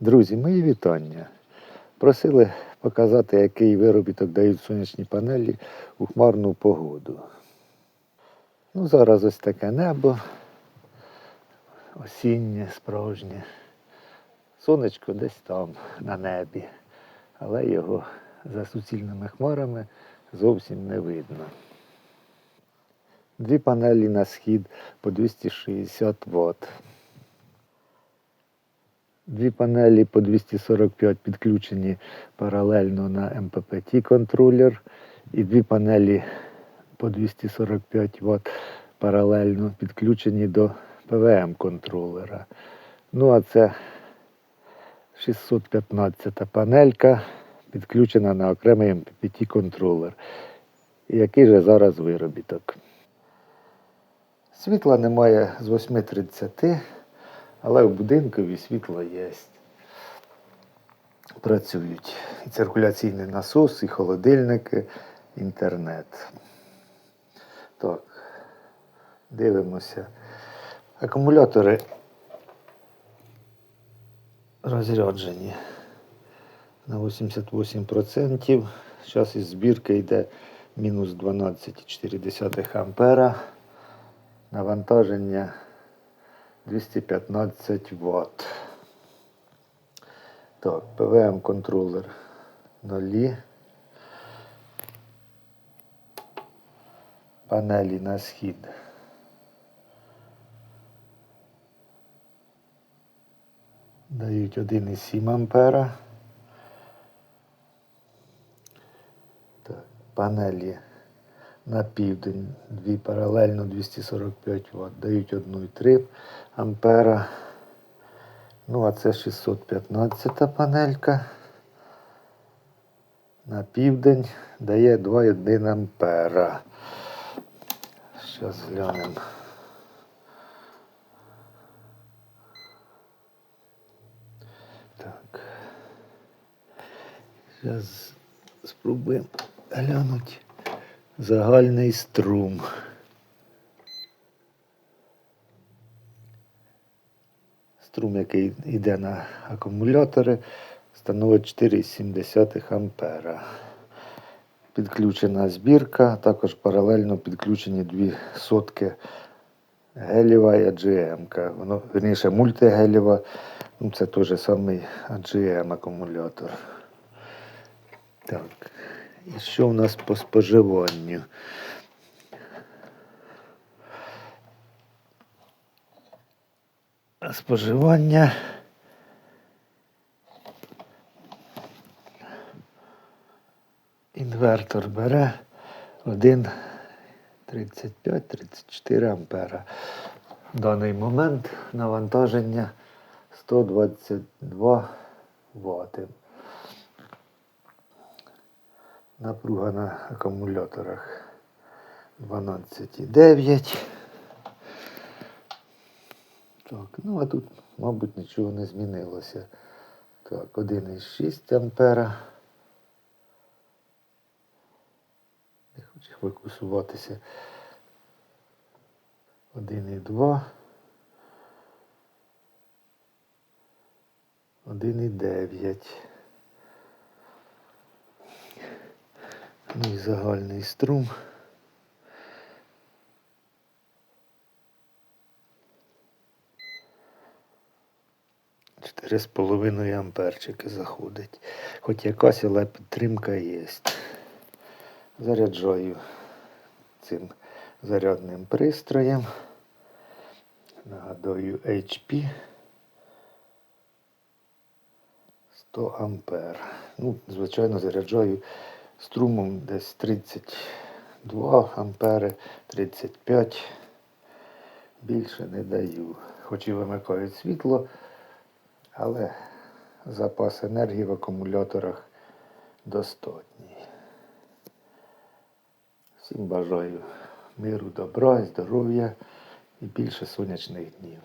Друзі, мої вітання. Просили показати, який виробіток дають сонячні панелі у хмарну погоду. Ну, зараз ось таке небо, осіннє, справжнє. Сонечко десь там, на небі, але його за суцільними хмарами зовсім не видно. Дві панелі на схід по 260 Вт. Дві панелі по 245 підключені паралельно на MPPT контролер і дві панелі по 245 Вт паралельно підключені до ПВМ контролера. Ну а це 615 панелька підключена на окремий MPPT контролер. Який же зараз виробіток? Світла немає з 8.30, але в будинкові світло є. Працюють і циркуляційний насос, і холодильники, інтернет. Так, дивимося. Акумулятори розряджені на 88%. Зараз із збірки йде мінус 12,4 ампера. Навантаження 215 Вт. Так, ПВМ контролер 0. Панелі на схід. Дають 1,7 ампера. Так, панелі на південь, дві паралельно 245 Вт, дають 1,3 ампера. Ну, а це 615 панелька. На південь дає 2,1 ампера. Зараз глянемо. Так. Зараз спробуємо глянути загальний струм. Струм, який йде на акумулятори, становить 4,7 ампера. Підключена збірка, також паралельно підключені дві сотки гелєва і AGM. Воно, верніше, мультигелєва, ну, це той же самий AGM акумулятор. Так. І що в нас по споживанню? Споживання. Інвертор бере 1,35-34 ампера. В даний момент навантаження 122 Вт. Напруга на акумуляторах 12,9. Так, ну а тут, мабуть, нічого не змінилося. Так, 1,6 ампера. Не хочу фокусуватися. 1,2. 1,9. І загальний струм. Чотири з половиною амперчики заходить. Хоч якась, але підтримка є. Заряджаю цим зарядним пристроєм. Нагадую HP 100 ампер. Ну, звичайно, заряджаю струмом десь 32 ампери, 35. Більше не даю. Хоч і вимикають світло, але запас енергії в акумуляторах достатній. Всім бажаю миру, добра, здоров'я і більше сонячних днів.